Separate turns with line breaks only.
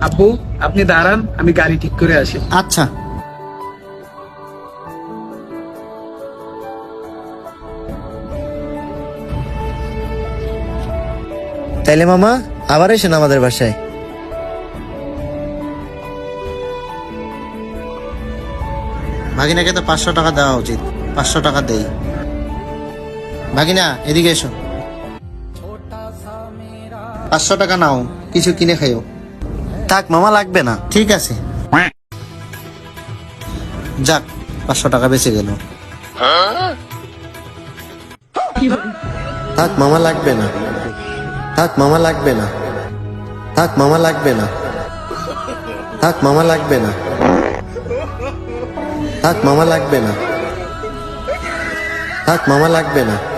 আব্বু আপনি দাঁড়ান, আমি গাড়ি ঠিক করে আসি।
আচ্ছা।
তাইলে মামা, আবার এসেন আমাদের বাসায়।
ভাগিনাকে তো পাঁচশো টাকা দেওয়া উচিত। পাঁচশো টাকা দেই। ভাগিনা, এদিকে এসো। পাঁচশো টাকা নাও, কিছু কিনে খাইও।
থাক মামা লাগবে না।
ঠিক আছে। যাক পাঁচশো টাকা বেঁচে গেল।
থাক মামা লাগবে না। থাক মামা লাগবে না। থাক মামা লাগবে না। থাক মামা লাগবে না। থাক মামা লাগবে না। থাক মামা লাগবে না।